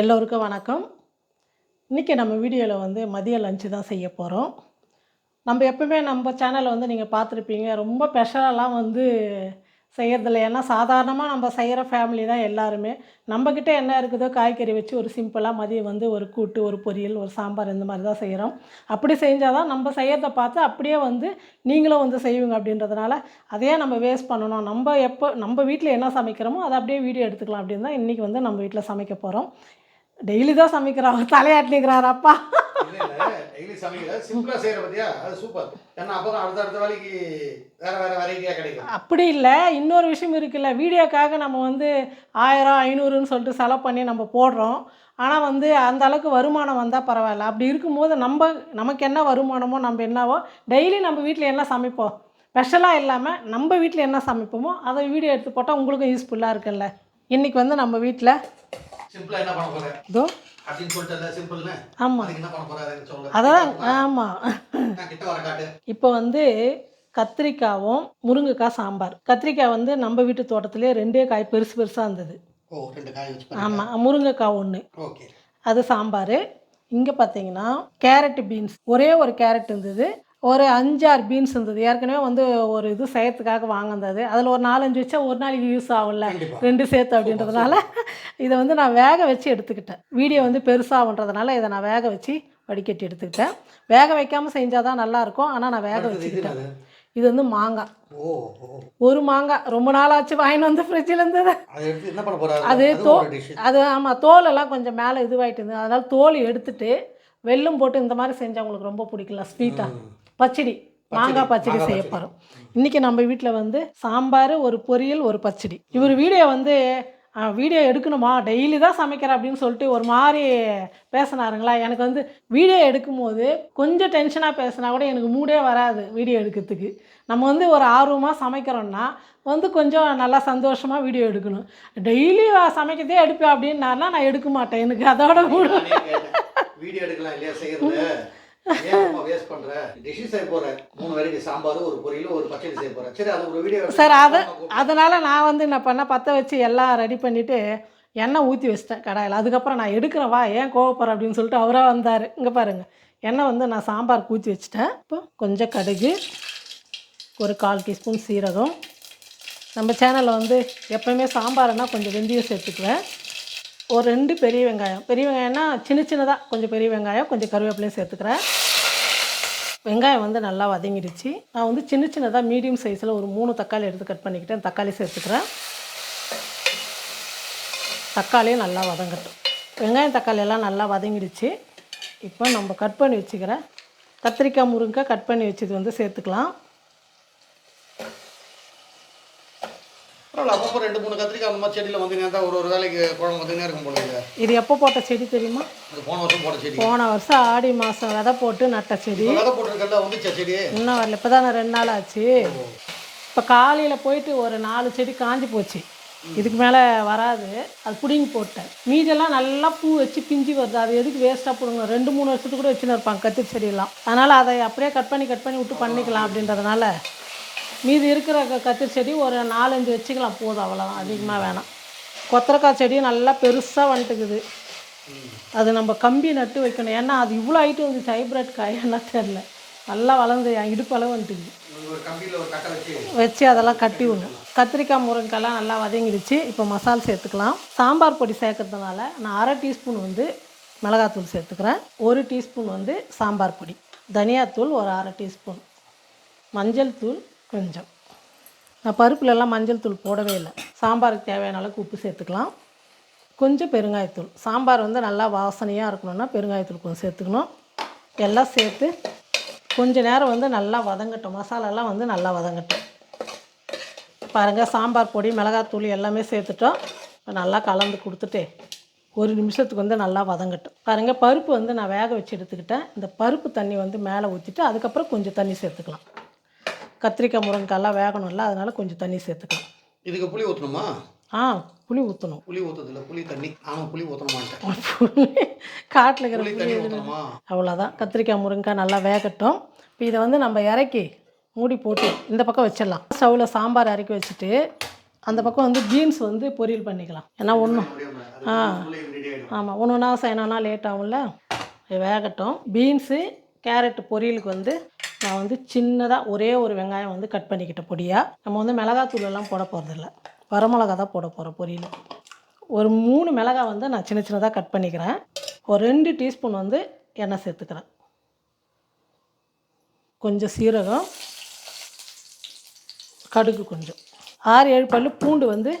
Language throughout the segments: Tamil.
எல்லோருக்கும் வணக்கம். இன்றைக்கி நம்ம வீடியோவில் வந்து மதிய லஞ்சு தான் செய்ய போகிறோம் நம்ம எப்பவுமே நம்ம சேனலை வந்து நீங்கள் பார்த்துருப்பீங்க. ரொம்ப ஸ்பெஷலாலாம் வந்து செய்கிறதில்ல ஏன்னா சாதாரணமாக நம்ம செய்கிற ஃபேமிலி தான் எல்லாருமே. நம்மக்கிட்ட என்ன இருக்குதோ காய்கறி வச்சு ஒரு சிம்பிளாக மதியம் வந்து ஒரு கூட்டு ஒரு பொரியல் ஒரு சாம்பார் இந்த மாதிரி தான் செய்கிறோம் அப்படி செஞ்சால் தான் நம்ம செய்கிறத பார்த்து அப்படியே வந்து நீங்களும் வந்து செய்வீங்க அப்படின்றதுனால அதையே நம்ம வேஸ்ட் பண்ணணும். நம்ம எப்போ நம்ம வீட்டில் என்ன சமைக்கிறோமோ அதை அப்படியே வீடியோ எடுத்துக்கலாம் அப்படின்னு தான் இன்றைக்கி வந்து நம்ம வீட்டில் சமைக்க போகிறோம் டெய்லி தான் சமைக்கிறாங்க தலையாட்டினுக்கிறார் அப்பா டெய்லி சமைக்கல சிம்பிளா செய்யற பத்தியா? அது சூப்பர் ஏன்னா அப்பதான் அடுத்த அடுத்த வேலைக்கு வேற வேற வெரைட்டியா கிடைக்கும். அப்படி இல்லை இன்னொரு விஷயம் இருக்குல்ல வீடியோக்காக நம்ம வந்து ஆயிரம் ஐநூறுன்னு சொல்லிட்டு செலவு பண்ணி நம்ம போடுறோம். ஆனால் வந்து அந்த அளவுக்கு வருமானம் வந்தால் பரவாயில்ல. அப்படி இருக்கும்போது நம்ம நமக்கு என்ன வருமானமோ நம்ம என்னவோ டெய்லி நம்ம வீட்டில் என்ன சமைப்போம்? ஸ்பெஷலாக இல்லாமல் நம்ம வீட்டில் என்ன சமைப்போமோ அதை வீடியோ எடுத்து போட்டால் உங்களுக்கும் யூஸ்ஃபுல்லாக இருக்குல்ல. இன்றைக்கி வந்து நம்ம வீட்டில் சிம்பிளா என்ன பண்ண போற? இதோ. அப்படின்னு சொல்லிட்டு சிம்பிள்னு அதுக்கு என்ன பண்ண போற அதுக்கு சொல்லுங்க அதான் நான் கிட்ட வர காட்டு. இப்போ வந்து கத்திரிக்காவும் முருங்கைக்காய் சாம்பார். கத்திரிக்காய் வந்து நம்ம வீட்டு தோட்டத்திலே ரெண்டே காய் பெருசு பெருசாக இருந்தது. ஓ ரெண்டு காய் வச்சு ஆமாம் முருங்கைக்காய் ஒன்று ஓகே. அது சாம்பார். இங்கே பார்த்தீங்கன்னா கேரட் பீன்ஸ். ஒரே ஒரு கேரட் இருந்தது. ஒரு அஞ்சாறு பீன்ஸ் இருந்தது. ஏற்கனவே வந்து ஒரு இது செய்யறதுக்காக வாங்கினது. அதில் ஒரு நாலஞ்சு வச்சா ஒரு நாளைக்கு யூஸ் ஆகும்ல. ரெண்டு சேர்த்து அப்படின்றதுனால இதை வந்து நான் வேக வச்சு எடுத்துக்கிட்டேன். வீடியோ வந்து பெருசாகுன்றதுனால இதை நான் வேக வச்சு வடிகட்டி எடுத்துக்கிட்டேன். வேக வைக்காமல் செஞ்சால் தான் நல்லாயிருக்கும். ஆனால் நான் வேக வச்சுக்கிட்டேன்? இது வந்து மாங்காய். ஒரு மாங்காய். ரொம்ப நாளாச்சு வாங்கிட்டு வந்து ஃப்ரிட்ஜில் இருந்தது. அதை போறாரு? அது தோ- ஆமாம் தோலெல்லாம் கொஞ்சம் மேலே இதுவாயிட்டு இருந்தது. அதனால் தோல் எடுத்துட்டு வெல்லம் போட்டு இந்த மாதிரி செஞ்சா உங்களுக்கு ரொம்ப பிடிக்கல ஸ்வீட்டாக பச்சடி மாங்காய் பச்சடி செய்ய. போகிறோம் இன்றைக்கி நம்ம வீட்டில் வந்து சாம்பார் ஒரு பொரியல் ஒரு பச்சடி. இவர் வீடியோ வந்து வீடியோ எடுக்கணுமா? டெய்லி தான் சமைக்கிறேன் அப்படின்னு சொல்லிட்டு ஒரு மாதிரி பேசினாருங்களா? எனக்கு வந்து வீடியோ எடுக்கும்போது கொஞ்சம் டென்ஷனாக பேசினா கூட எனக்கு மூடே வராது வீடியோ எடுக்கிறதுக்கு. நம்ம வந்து ஒரு ஆர்வமாக சமைக்கிறோன்னா வந்து கொஞ்சம் நல்லா சந்தோஷமாக வீடியோ எடுக்கணும். டெய்லி சமைக்கிறதே எடுப்பேன் அப்படின்னாருனா நான் எடுக்க மாட்டேன். எனக்கு அதோட மூடு வீடியோ எடுக்கலாம் இல்லையா செய்யறது சார் அது அதனால் நான் வந்து என்ன பண்ணேன் பற்ற வச்சு எல்லாம் ரெடி பண்ணிவிட்டு எண்ணெய் ஊற்றி வச்சிட்டேன் கடாயில். அதுக்கப்புறம் நான் எடுக்கிறேன் வா ஏன் கோவப்படுற? அப்படின்னு சொல்லிட்டு அவராக வந்தார். இங்கே பாருங்கள் எண்ணெய் வந்து நான் சாம்பார் ஊற்றி வச்சுட்டேன். இப்போ கொஞ்சம் கடுகு ஒரு கால் டீஸ்பூன் சீரகம். நம்ம சேனலில் வந்து எப்போயுமே சாம்பார்னா கொஞ்சம் வெந்தயம் சேர்த்துக்குவேன். ஒரு ரெண்டு பெரிய வெங்காயம். பெரிய வெங்காயம்னா சின்ன சின்னதாக கொஞ்சம் பெரிய வெங்காயம் கொஞ்சம் கருவேப்பிலையும் சேர்த்துக்கிறேன். வெங்காயம் வந்து நல்லா வதங்கிடுச்சு. நான் வந்து சின்ன சின்னதாக மீடியம் சைஸில் ஒரு மூணு தக்காளி எடுத்து கட் பண்ணிக்கிட்டேன். தக்காளி சேர்த்துக்கிறேன். தக்காளியும் நல்லா வதங்கட்டும். வெங்காயம் தக்காளி எல்லாம் நல்லா வதங்கிடுச்சு. இப்போ நம்ம கட் பண்ணி வச்சுக்கிறேன் கத்திரிக்காய் முருங்கைக்காய் கட் பண்ணி வச்சது வந்து சேர்த்துக்கலாம். பரவாயில்ல அப்பப்போ ரெண்டு மூணு கத்திரிக்காய் அந்த மாதிரி செடியில் வந்து நேரத்தா ஒரு ஒரு வேலைக்கு குழம்பு வந்துனே இருக்கும் போல இது எப்போ போட்ட செடி தெரியுமா? அது போன வருஷம் போட்ட செடி. போன வருஷம் ஆடி மாதம் விதை போட்டு நட்ட செடி. விதை போட்டிருக்கல வந்துச்சா செடி? இன்னும் வரல இப்போ தான் ரெண்டு நாள் ஆச்சு. இப்போ காலையில் போயிட்டு ஒரு நாலு செடி காஞ்சி போச்சு. இதுக்கு மேலே வராது. அது பிடுங்கி போட்டேன். மீதெல்லாம் நல்லா பூ வச்சு பிஞ்சு வருது. அது எதுக்கு வேஸ்ட்டாக போடுங்க? ரெண்டு மூணு வருஷத்துக்கு கூட வச்சுன்னு இருப்பாங்க கத்திரி செடியெல்லாம். அதனால் அதை அப்படியே கட் பண்ணி கட் பண்ணி விட்டு பண்ணிக்கலாம் அப்படின்றதுனால மீதி இருக்கிற கத்திரி செடி ஒரு நாலஞ்சு வச்சுக்கலாம். போதும் அவ்வளோதான் அதிகமாக வேணாம். கொத்தரக்காய் செடி நல்லா பெருசாக வந்துட்டுக்குது அது நம்ம கம்பி நட்டு வைக்கணும். ஏன்னா அது இவ்வளோ ஹைட்டு வந்துச்சு ஹைப்ரிட் காய் என்ன தெரில நல்லா வளர்ந்து என் இடுப்பளவு வந்துட்டுக்குது வச்சு அதெல்லாம் கட்டி விடணும். கத்திரிக்காய் முருங்கைக்காய்லாம் நல்லா வதங்கிடுச்சு. இப்போ மசால் சேர்த்துக்கலாம். சாம்பார் பொடி சேர்க்கறதுனால நான் அரை டீஸ்பூன் வந்து மிளகாத்தூள் சேர்த்துக்கிறேன். ஒரு டீஸ்பூன் வந்து சாம்பார் பொடி. தனியாத்தூள் ஒரு அரை டீஸ்பூன். மஞ்சள் தூள் கொஞ்சம். நான் பருப்புலலாம் மஞ்சள் தூள் போடவே இல்லை. சாம்பாருக்கு தேவையான அளவுக்கு உப்பு சேர்த்துக்கலாம். கொஞ்சம் பெருங்காயத்தூள் சாம்பார் வந்து நல்லா வாசனையாக இருக்கணும்னா பெருங்காயத்தூள் கொஞ்சம் சேர்த்துக்கணும். எல்லாம் சேர்த்து கொஞ்சம் நேரம் வந்து நல்லா வதங்கட்டும். மசாலாலாம் வந்து நல்லா வதங்கட்டும். பாருங்கள் சாம்பார் பொடி மிளகாத்தூள் எல்லாமே சேர்த்துட்டோம். இப்போ நல்லா கலந்து கொடுத்துட்டு ஒரு நிமிஷத்துக்கு வந்து நல்லா வதங்கட்டும். பாருங்கள் பருப்பு வந்து நான் வேக வச்சு எடுத்துக்கிட்டேன். இந்த பருப்பு தண்ணி வந்து மேலே ஊற்றிட்டு அதுக்கப்புறம் கொஞ்சம் தண்ணி சேர்த்துக்கலாம். கத்திரிக்காய் முருங்கைக்காய்லாம் வேகணும்ல அதனால் கொஞ்சம் தண்ணி சேர்த்துக்கலாம். இதுக்கு புளி ஊற்றணுமா ஆ புளி ஊற்றணும் புளி ஊற்றுறதில்ல புளி தண்ணி. நானும் புளி ஊற்றணுமான்ட்டேன் காட்டில் இருக்கிற புளி ஊற்றணுமா அவ்வளோதான் கத்திரிக்காய் முருங்கைக்காய் நல்லா வேகட்டும். இப்போ இதை வந்து நம்ம இறக்கி மூடி போட்டு இந்த பக்கம் வச்சிடலாம். ஸ்டவ்வில் சாம்பார் இறக்கி வச்சுட்டு அந்த பக்கம் வந்து பீன்ஸ் வந்து பொரியல் பண்ணிக்கலாம். ஏன்னா ஒன்றும் ஆ. ஆமாம் ஒன்று ஒன்றா செய்யணும்னா லேட் ஆகும்ல. வேகட்டும். பீன்ஸு கேரட் பொரியலுக்கு வந்து நான் வந்து சின்னதாக ஒரே ஒரு வெங்காயம் வந்து கட் பண்ணிக்கிட்டேன் பொடியாக நம்ம வந்து மிளகாத்தூள் எல்லாம் போட போகிறதில்ல வரமிளகா தான் போட போகிறோம் பொரியல். ஒரு மூணு மிளகா வந்து நான் சின்ன சின்னதாக கட் பண்ணிக்கிறேன். ஒரு ரெண்டு டீஸ்பூன் வந்து எண்ணெய் சேர்த்துக்கிறேன். கொஞ்சம் சீரகம் கடுகு கொஞ்சம். ஆறு ஏழு பல்லு பூண்டு வந்து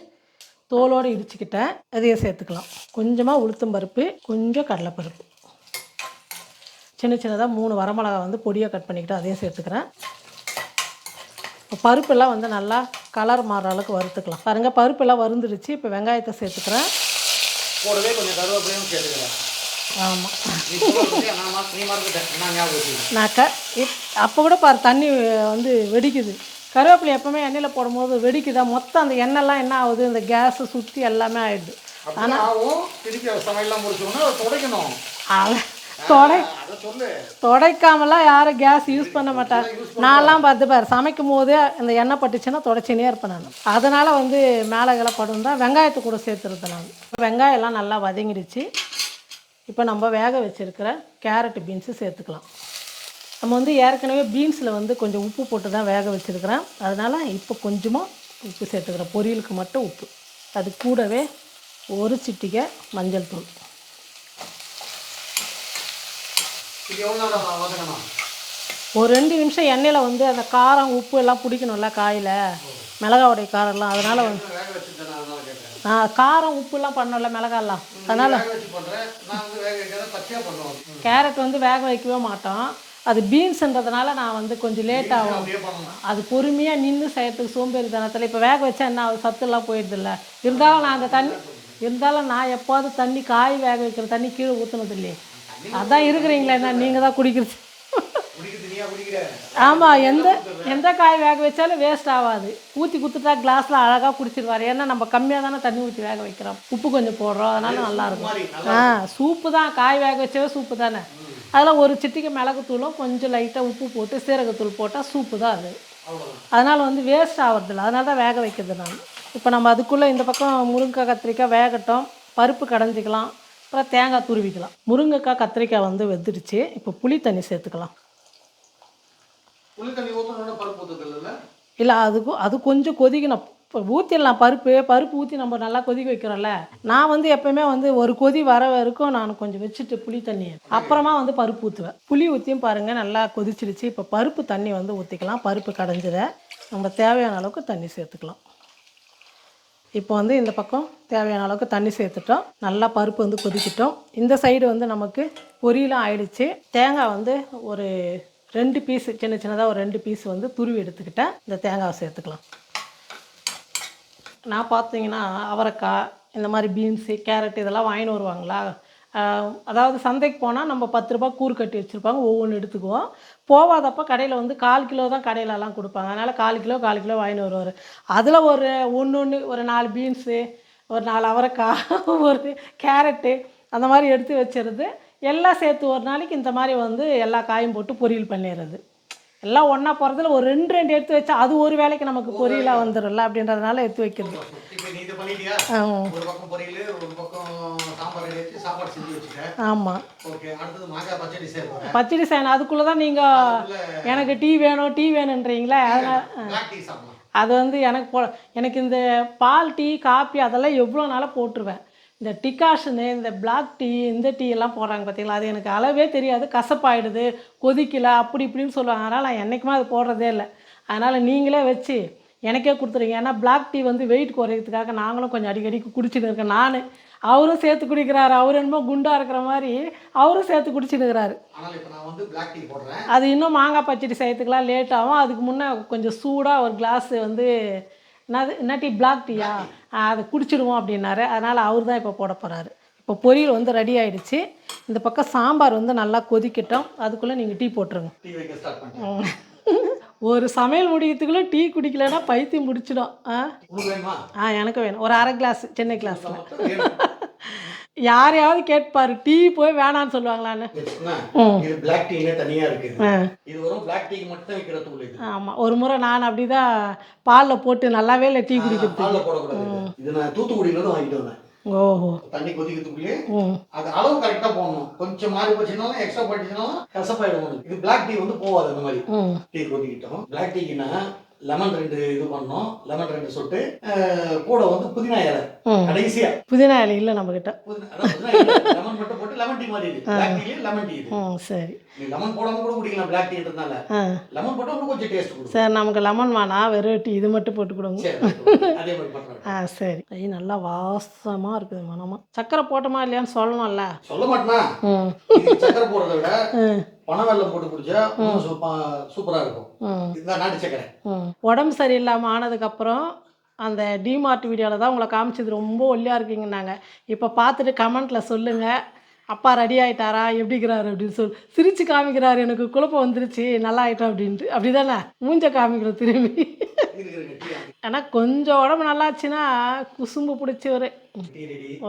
தோலோடு இடிச்சுக்கிட்டேன். அதையும் சேர்த்துக்கலாம். கொஞ்சமாக உளுத்தம் பருப்பு கொஞ்சம் கடலைப்பருப்பு. சின்ன சின்னதாக மூணு வரமிளகா வந்து பொடியாக கட் பண்ணிக்கிட்டு அதையும் சேர்த்துக்கிறேன். இப்போ பருப்பெல்லாம் வந்து நல்லா கலர் மாறுற அளவுக்கு வறுத்துக்கலாம். பாருங்கள் பருப்பெல்லாம் வறுந்துருச்சு. இப்போ வெங்காயத்தை சேர்த்துக்கிறேன். கூடவே கொஞ்சம் கருவேப்பிலையும் சேர்த்துக்கிறேன் ஆமாம் அப்போ கூட பாரு தண்ணி வந்து வெடிக்குது. கருவேப்பிலை எப்போவுமே எண்ணெயில் போடும்போது வெடிக்குதா? மொத்தம் அந்த எண்ணெய்லாம் என்ன ஆகுது? இந்த கேஸை சுற்றி எல்லாமே ஆயிடுது. அப்படிதான் தொடை துடைக்காமலாம் யாரும் கேஸ் யூஸ் பண்ண மாட்டாங்க நான்லாம் பார்த்து பாரு சமைக்கும் போது இந்த எண்ணெய் பட்டுச்சுன்னா தொடச்சினே இருப்பேன் நான். அதனால் வந்து மேலே கீழே படும் தான். வெங்காயத்தை கூட சேர்த்துருந்தேன் நான். வெங்காயம் எல்லாம் நல்லா வதங்கிடுச்சு. இப்போ நம்ம வேக வச்சுருக்கிற கேரட் பீன்ஸு சேர்த்துக்கலாம். நம்ம வந்து ஏற்கனவே பீன்ஸில் வந்து கொஞ்சம் உப்பு போட்டு தான் வேக வச்சுருக்கிறேன். அதனால் இப்போ கொஞ்சமாக உப்பு சேர்த்துக்கிறேன். பொரியலுக்கு மட்டும் உப்பு. அது கூடவே ஒரு சிட்டிகை மஞ்சள் தூள். இது எவ்வளோ நேரம் வதங்கணும் ஒரு ரெண்டு நிமிஷம் எண்ணெயில் வந்து அந்த காரம் உப்பு எல்லாம் பிடிக்கணும்ல காயில்? மிளகாவுடைய காரம்லாம் அதனால் வந்து நான் காரம் உப்புலாம் பண்ணல மிளகாலாம். அதனால் கேரட் வந்து வேக வைக்கவே மாட்டோம். அது பீன்ஸ்ன்றதுனால நான் வந்து கொஞ்சம் லேட் ஆகும். அது பொறுமையாக நின்று செய்யறதுக்கு சோம்பேறித்தனத்தில் இப்போ வேக வச்சா என்ன ஆகுது சத்துலாம் போயிடுதில்ல. இருந்தாலும் நான் அந்த தண்ணி இருந்தாலும் நான் எப்போது தண்ணி காய் வேக வைக்கிற தண்ணி கீழே ஊற்றுனது இல்லையே அதான் இருக்கிறீங்களே என்ன நீங்கள் தான் குடிக்கிறது. ஆமாம் எந்த எந்த காய் வேக வச்சாலும் வேஸ்ட் ஆகாது. ஊற்றி குத்துட்டா கிளாஸில் அழகாக குடிச்சிருவார். ஏன்னா நம்ம கம்மியாக தானே தண்ணி ஊற்றி வேக வைக்கிறோம். உப்பு கொஞ்சம் போடுறோம் அதனால நல்லா இருக்கும். மாதிரி நல்லா ஆ சூப்பு தான் காய் வேக வச்சவே சூப்பு தானே. அதில் ஒரு சிட்டிக்கு மிளகுத்தூளும் கொஞ்சம் லைட்டாக உப்பு போட்டு சீரகத்தூள் போட்டால் சூப்பு தான் அது. அதனால் வந்து வேஸ்ட் ஆகிறதில்ல அதனால தான் வேக வைக்கிறது நான். இப்போ நம்ம அதுக்குள்ளே இந்த பக்கம் முருங்கைக்காய் கத்திரிக்காய் வேகட்டும். பருப்பு கடைஞ்சிக்கலாம். அப்புறம் தேங்காய் துருவிக்கலாம். முருங்கைக்காய் கத்திரிக்காய் வந்து வெந்துடுச்சு. இப்போ புளி தண்ணி சேர்த்துக்கலாம். இல்லை அதுக்கு அது கொஞ்சம் கொதிக்கணும். இப்போ ஊற்றிடலாம் பருப்பு பருப்பு ஊற்றி நம்ம நல்லா கொதிக்க வைக்கிறோம்ல. நான் வந்து எப்பயுமே வந்து ஒரு கொதி வர வரைக்கும் நான் கொஞ்சம் வச்சுட்டு புளி தண்ணி அப்புறமா வந்து பருப்பு ஊற்றுவேன் புளி ஊற்றியும் பாருங்கள் நல்லா கொதிச்சிடுச்சு இப்போ பருப்பு தண்ணி வந்து ஊற்றிக்கலாம் பருப்பு கடைஞ்சிட நம்ம தேவையான அளவுக்கு தண்ணி சேர்த்துக்கலாம். இப்போ வந்து இந்த பக்கம் தேவையான அளவுக்கு தண்ணி சேர்த்துட்டோம். நல்லா பருப்பு வந்து கொதிக்கிட்டோம். இந்த சைடு வந்து நமக்கு பொரியலாம் ஆயிடுச்சு. தேங்காய் வந்து ஒரு ரெண்டு பீஸ் சின்ன சின்னதாக ஒரு ரெண்டு பீஸ் வந்து துருவி எடுத்துக்கிட்டேன். இந்த தேங்காவை சேர்த்துக்கலாம். நான் பார்த்தீங்கன்னா அவரைக்காய் இந்த மாதிரி பீன்ஸு கேரட் இதெல்லாம் வாங்கின்னு வருவாங்களா? அதாவது சந்தைக்கு போனால் நம்ம பத்து ரூபா கூறு கட்டி வச்சுருப்பாங்க ஒவ்வொன்று எடுத்துக்குவோம். போகாதப்ப கடையில் வந்து கால் கிலோ தான் கடையிலலாம் கொடுப்பாங்க. அதனால் கால் கிலோ கால் கிலோ வாங்கின்னு வருவார். அதில் ஒரு ஒன்று ஒன்று ஒரு நாலு பீன்ஸு ஒரு நாலு அவரைக்காய் ஒரு கேரட்டு அந்த மாதிரி எடுத்து வச்சிருந்து எல்லாம் சேர்த்து ஒரு நாளைக்கு இந்த மாதிரி வந்து எல்லா காயும் போட்டு பொரியல் பண்ணிடுறது. எல்லாம் ஒன்றா போகிறதுல ஒரு ரெண்டு ரெண்டு எடுத்து வச்சா அது ஒரு வேலைக்கு நமக்கு பொரியலாக வந்துடும்ல அப்படின்றதுனால எடுத்து வைக்கிறது. நீ இதை பண்ணிட்டியா? ஆமாம் ஒரு பக்கம் பொரியல் ஒரு பக்கம் சாம்பார் ரெடி வச்சு சாப்பாடு செஞ்சு வச்சுட்டேன். ஆமாம் ஓகே அடுத்தது மாங்காய் பச்சடி சேர்ப்பேன் பச்சடி செய்யணும். அதுக்குள்ளே தான் நீங்கள் எனக்கு டீ வேணும் டீ வேணுன்றீங்களே அதனால் பிளாக் டீ சாப்பிடலாம். அது வந்து எனக்கு போ எனக்கு இந்த பால் டீ காப்பி அதெல்லாம் எவ்வளோ நாளாக போட்டுருவேன். இந்த டிகாஷனு இந்த பிளாக் டீ இந்த டீ எல்லாம் போடுறாங்க பார்த்தீங்களா? அது எனக்கு அளவே தெரியாது. கசப்பாயிடுது கொதிக்கல அப்படி இப்படின்னு சொல்லுவாங்க. அதனால் நான் என்றைக்குமே அது போடுறதே இல்லை. அதனால் நீங்களே வச்சு எனக்கே கொடுத்துருங்க. ஏன்னா பிளாக் டீ வந்து வெயிட் குறையிறதுக்காக நாங்களும் கொஞ்சம் அடிக்கடி குடிச்சுட்டு இருக்கேன் நான் அவரும் சேர்த்து குடிக்கிறாரு. அவர் என்னமோ குண்டாக இருக்கிற மாதிரி அவரும் சேர்த்து போடுறேன். அது இன்னும் மாங்காய் பச்சடி செய்யறதுக்குலாம் லேட் ஆகும். அதுக்கு முன்னே கொஞ்சம் சூடாக ஒரு கிளாஸ் வந்து என்னது என்ன டீ பிளாக் டீயா அது குடிச்சிடுவோம் அப்படின்னாரு. அதனால் அவர் தான் இப்போ போட போகிறாரு இப்போ பொரியல் வந்து ரெடி ஆயிடுச்சு. இந்த பக்கம் சாம்பார் வந்து நல்லா கொதிக்கட்டும். அதுக்குள்ளே நீங்கள் டீ போட்டுருங்க. ஒரு சமையல் முடிக்கிறதுக்குள்ளே டீ குடிக்கலைன்னா பைத்தியம் முடிச்சிடும் ஆ? ஆ எனக்கு வேணும். ஒரு அரை கிளாஸ் சின்ன கிளாஸில். யாரையாவது கேட்பாரு டீ போய் வேணான்னு சொல்லுவாங்களான்னு. வச்சுக்கோங்க. ம். இது பிளாக் டீனே தனியா இருக்கு. ஆ. இது வரும் பிளாக் டீக்கு மட்டும் விற்கிற தூள் இது. ஆமாம் ஒரு முறை நான் அப்படி தான் பாலில் போட்டு நல்லாவே இல்லை டீ குடிக்கிறது பாலில் போடக்கூடாது இது. இது நான் தூத்துக்குடியில வாங்கிட்டு வந்தேன். ஓஹோ. தண்ணி கொதிக்கிறதுக்குள்ளேயே ம். அது அளவு கரெக்டாக போடணும். கொஞ்சம் மாறி போச்சுனாலும் எக்ஸ்ட்ரா போட்டுச்சுனாலும் கசப்பாயிடும். இது பிளாக் டீ வந்து போகாது அந்த மாதிரி. டீ கொதிக்கிட்டோம். பிளாக் டீக்குன்னா லெமன் ரெண்டு இது பண்ணோம். லெமன் ரெண்டு சொட்டு. கூட வந்து புதினா இலை. கடைசியா. புதினா இலை இல்லை புதினா இலை. லெமன் மட்டும் போட்டு லெமன் டீ மாதிரி இது லெமன் டீ இது. சரி. லெமன் போடாம கூட குடிக்கலாம் பிளாக் டீன்றதுனால லெமன் போட்டா கொஞ்சம் டேஸ்ட் கொடுக்கும். சார் நமக்கு லெமன் வேணாம் வெறும் டீ இது மட்டும் போட்டு கொடுங்க. அதே மாதிரி ஆ சரி. ஐ நல்லா வாசமாக இருக்குது மனமா. சக்கரை போட்டோமா இல்லையான்னு சொல்லணும்ல. சொல்ல மாட்டேனா? சக்கரை போடுறத விட ம் பனை வெல்லம் போட்டு குடிச்சா இன்னும் சூப்பா- சூப்பரா இருக்கும். நாட்டு சக்கரை. உடம்பு சரியில்லாமல் ஆனதுக்கப்புறம் அந்த டிமார்ட் வீடியோவில் தான் உங்களை காமிச்சது. ரொம்ப ஒல்லியாக இருக்கீங்கன்னாங்க. இப்போ பார்த்துட்டு கமெண்ட்டில் சொல்லுங்கள் அப்பா ரெடி ஆயிட்டாரா? எப்படிங்கிறாரு அப்படின்னு சொல்லி சிரித்து காமிக்கிறாரு எனக்கு குழப்பம் வந்துருச்சு நல்லா ஆயிட்டோம் அப்படின்ட்டு. அப்படி தானே மூஞ்ச காமிக்கிறோம் திரும்பி. ஆனால் கொஞ்சம் உடம்பு நல்லாச்சுன்னா குசும்பு பிடிச்சி ஒரு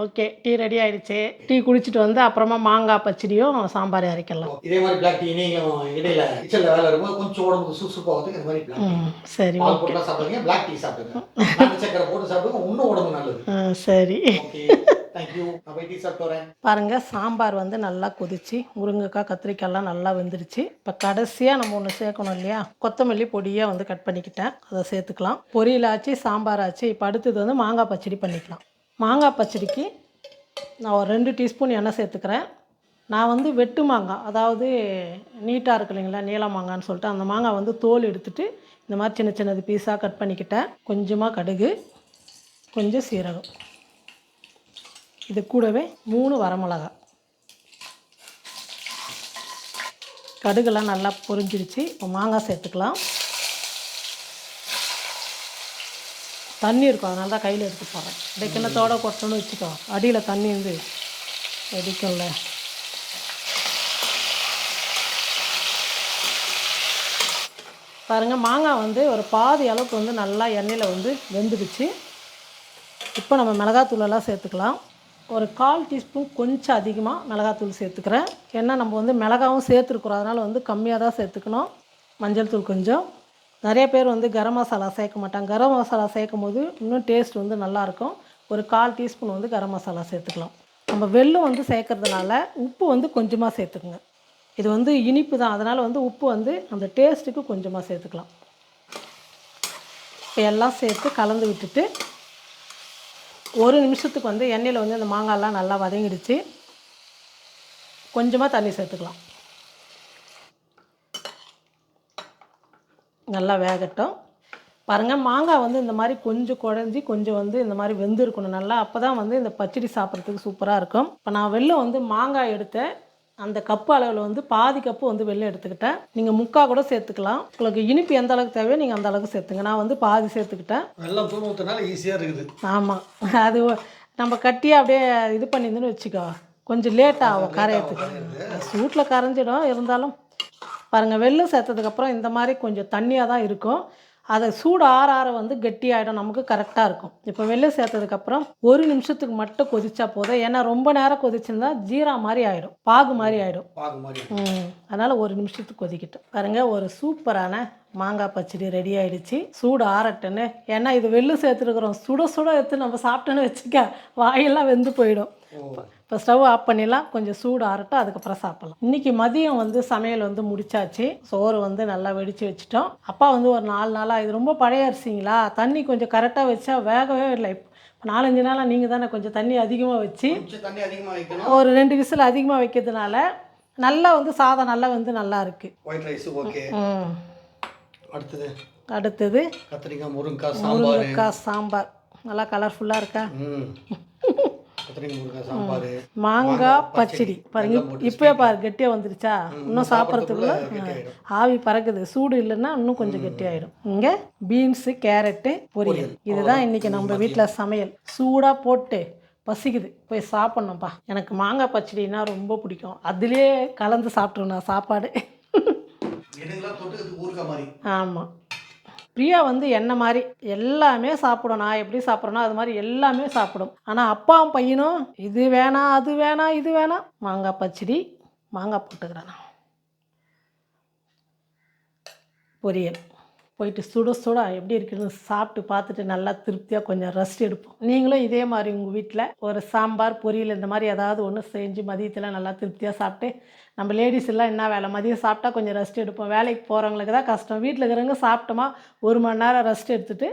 ஓகே டீ ரெடி ஆயிடுச்சு. டீ குடிச்சிட்டு வந்து அப்புறமா மாங்காய் பச்சடியும் சாம்பார் இறக்கலாம் இதே மாதிரி பிளாக் டீ நீங்களும் இடையில கிச்சன்ல வேலை இருக்கும்போது கொஞ்சம் உடம்புக்கு சுறுசுறுப்பாகிறதுக்கு இந்த மாதிரி பிளாக் சரி போட்டு சாப்பிடுங்க பிளாக் டீ சாப்பிடுங்க. சக்கரை போட்டு சாப்பிடுங்க இன்னும் உடம்பு நல்லது. சரி. ஓகே தேங்க்யூ நான் போய் டீ சாப்பிட்டு வரேன் பாருங்கள் சாம்பார் வந்து நல்லா கொதிச்சு முருங்கைக்காய் கத்திரிக்காய்லாம் நல்லா வெந்துருச்சு. இப்போ கடைசியாக நம்ம ஒன்று சேர்க்கணும் இல்லையா? கொத்தமல்லி பொடியாக வந்து கட் பண்ணிக்கிட்டேன். அதை சேர்த்துக்கலாம். பொரியல் ஆச்சு சாம்பார் ஆச்சு. இப்போ அடுத்தது வந்து மாங்காய் பச்சடி பண்ணிக்கலாம். மாங்காய் பச்சடிக்கு நான் ஒரு ரெண்டு டீஸ்பூன் எண்ணெய் சேர்த்துக்கிறேன். நான் வந்து வெட்டு மாங்காய் அதாவது நீட்டாக இருக்கு இல்லைங்களா நீல மாங்கான்னு சொல்லிட்டு அந்த மாங்காய் வந்து தோல் எடுத்துட்டு இந்த மாதிரி சின்ன சின்னது பீஸாக கட் பண்ணிக்கிட்டேன். கொஞ்சமாக கடுகு கொஞ்சம் சீரகம். இது கூடவே மூணு வரமிளகா. கடுகெல்லாம் நல்லா பொரிஞ்சிருச்சு. இப்போ மாங்காய் சேர்த்துக்கலாம். தண்ணி இருக்கும். அதனால தான் கையில் எடுத்து போகிறேன் இந்த கிண்ணத்தோட கொட்டணும்னு வச்சுக்கோ. அடியில் தண்ணி வந்து வெடிக்கல பாருங்கள் மாங்காய் வந்து ஒரு பாதி அளவுக்கு வந்து நல்லா எண்ணெயில் வந்து வெந்துடுச்சு. இப்போ நம்ம மிளகாத்தூளெல்லாம் சேர்த்துக்கலாம். ஒரு கால் டீஸ்பூன் கொஞ்சம் அதிகமாக மிளகாத்தூள் சேர்த்துக்கிறேன். ஏன்னா நம்ம வந்து மிளகாவும் சேர்த்துருக்குறோம். அதனால் வந்து கம்மியாக தான் சேர்த்துக்கணும். மஞ்சள் தூள் கொஞ்சம். நிறைய பேர் வந்து கரம் மசாலா சேர்க்க மாட்டாங்க. கரம் மசாலா சேர்க்கும் போது இன்னும் டேஸ்ட் வந்து நல்லாயிருக்கும் ஒரு கால் டீஸ்பூன் வந்து கரம் மசாலா சேர்த்துக்கலாம். நம்ம வெல்லம் வந்து சேர்க்கறதுனால உப்பு வந்து கொஞ்சமாக சேர்த்துக்குங்க. இது வந்து இனிப்பு தான். அதனால் வந்து உப்பு வந்து அந்த டேஸ்ட்டுக்கு கொஞ்சமாக சேர்த்துக்கலாம். இப்போ எல்லாம் சேர்த்து கலந்து விட்டுட்டு ஒரு நிமிஷத்துக்கு வந்து எண்ணெயில் வந்து அந்த மாங்காய்லாம் நல்லா வதங்கிடுச்சு. கொஞ்சமாக தண்ணி சேர்த்துக்கலாம். நல்லா வேகட்டும். பாருங்கள் மாங்காய் வந்து இந்த மாதிரி கொஞ்சம் குழஞ்சி கொஞ்சம் வந்து இந்த மாதிரி வெந்திருக்கணும். நல்லா அப்போ தான் வந்து இந்த பச்சடி சாப்பிட்றதுக்கு சூப்பராக இருக்கும். இப்போ நான் வெளில வந்து மாங்காய் எடுத்தேன். அந்த கப்பு அளவில் வந்து பாதி கப்பு வந்து வெள்ளம் எடுத்துக்கிட்டேன். நீங்கள் முக்கால் கூட சேர்த்துக்கலாம். உங்களுக்கு இனிப்பு எந்த அளவுக்கு தேவையோ நீங்கள் அந்த அளவுக்கு சேர்த்துங்க. நான் வந்து பாதி சேர்த்துக்கிட்டேன். வெள்ளம் தூள் ஊற்றுனால ஈஸியாக இருக்குது. ஆமாம் அது நம்ம கட்டியாக அப்படியே இது பண்ணியிருந்தோன்னு வச்சுக்கோ. கொஞ்சம் லேட் ஆகும் கரையறதுக்கு. சூட்டில் கரைஞ்சிடும் இருந்தாலும். பாருங்கள் வெள்ளம் சேர்த்ததுக்கப்புறம் இந்த மாதிரி கொஞ்சம் தண்ணியாக தான் இருக்கும். அதை சூடு ஆற ஆற வந்து கெட்டியாயிடும். நமக்கு கரெக்டாக இருக்கும். இப்போ வெள்ளம் சேர்த்ததுக்கப்புறம் ஒரு நிமிஷத்துக்கு மட்டும் கொதிச்சா போதும். ஏன்னா ரொம்ப நேரம் கொதிச்சிருந்தா ஜீரா மாதிரி ஆகிடும் பாகு மாதிரி ஆகிடும் பாகு மாதிரி ம். அதனால் ஒரு நிமிஷத்துக்கு கொதிக்கட்டும். பாருங்க ஒரு சூப்பரான மாங்காய் பச்சடி ரெடி ஆயிடுச்சு. சூடு ஆறட்டுன்னு. ஏன்னா இது வெள்ளு சேர்த்துருக்குறோம். சுட சுட எடுத்து நம்ம சாப்பிட்டோன்னு வச்சுக்க வாயெல்லாம் வெந்து போயிடும். இப்போ ஸ்டவ் ஆஃப் பண்ணிடலாம். கொஞ்சம் சூடு ஆறட்டும் அதுக்கப்புறம் சாப்பிடலாம். இன்றைக்கி மதியம் வந்து சமையல் வந்து முடிச்சாச்சு. சோறு வந்து நல்லா வெடித்து வச்சுட்டோம். அப்பா வந்து ஒரு நாலு நாளாக இது ரொம்ப பழைய அரிசிங்களா? தண்ணி கொஞ்சம் கரெக்டாக வச்சா வேகவே இல்லை இப்போ நாலஞ்சு நாளாக நீங்கள் தானே கொஞ்சம் தண்ணி அதிகமாக வச்சு ஒரு ரெண்டு விசில் அதிகமாக வைக்கிறதுனால நல்லா வந்து சாதம் நல்லா வந்து நல்லா இருக்குது ஒயிட் ரைஸ் ஓகே ம் அடுத்தது? அடுத்தது கத்திரிக்காய் முருங்கைக்காய் சாம்பார். முருங்கைக்காய் சாம்பார். நல்லா கலர்ஃபுல்லாக இருக்கா? மாங்காய் பச்சடி பாருங்க இப்போயே பாரு கெட்டியாக வந்துருச்சா? இன்னும் சாப்பிட்றதுக்குள்ள. ஆவி பறக்குது. சூடு இல்லைன்னா இன்னும் கொஞ்சம் கெட்டியாயிடும் இங்கே பீன்ஸு கேரட்டு பொரியல். இதுதான் இன்னைக்கு நம்ம வீட்டில் சமையல். சூடாக போட்டு பசிக்குது. போய் சாப்பிட்ணும்ப்பா எனக்கு மாங்காய் பச்சடினா ரொம்ப பிடிக்கும். அதுலேயே கலந்து சாப்பிட்ருவேன் நான் சாப்பாடு. ஆமாம் பிரியா வந்து என்ன மாதிரி எல்லாமே சாப்பிடும். நான் எப்படி சாப்பிட்றேனோ அது மாதிரி எல்லாமே சாப்பிடும். ஆனால் அப்பாவும் பையனும் இது வேணாம் அது வேணாம் இது வேணாம் மாங்காய் பச்சடி மாங்காய் போட்டுக்கிறேன் நான். பொரியல் போயிட்டு சுட சுட எப்படி இருக்குன்னு சாப்பிட்டு பார்த்துட்டு நல்லா திருப்தியாக கொஞ்சம் ரெஸ்ட் எடுப்போம். நீங்களும் இதே மாதிரி உங்கள் வீட்டில் ஒரு சாம்பார் பொரியல் இந்த மாதிரி ஏதாவது ஒன்று செஞ்சு மதியத்தில் நல்லா திருப்தியாக சாப்பிட்டு நம்ம லேடிஸ் எல்லாம் என்ன வேலை? மதியம் சாப்பிட்டா கொஞ்சம் ரெஸ்ட் எடுப்போம். வேலைக்கு போகிறவங்களுக்கு தான் கஷ்டம். வீட்டில் இருக்கிறவங்க சாப்பிட்டோமா ஒரு மணி நேரம் ரெஸ்ட் எடுத்துட்டு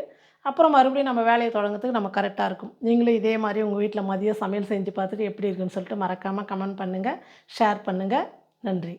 அப்புறம் மறுபடியும் நம்ம வேலையை தொடங்கிறதுக்கு நம்ம கரெக்டாக இருக்கும். நீங்களும் இதே மாதிரி உங்கள் வீட்டில் மதியம் சமையல் செஞ்சு பார்த்துட்டு எப்படி இருக்குன்னு சொல்லிட்டு மறக்காமல் கமெண்ட் பண்ணுங்கள் ஷேர் பண்ணுங்கள் நன்றி.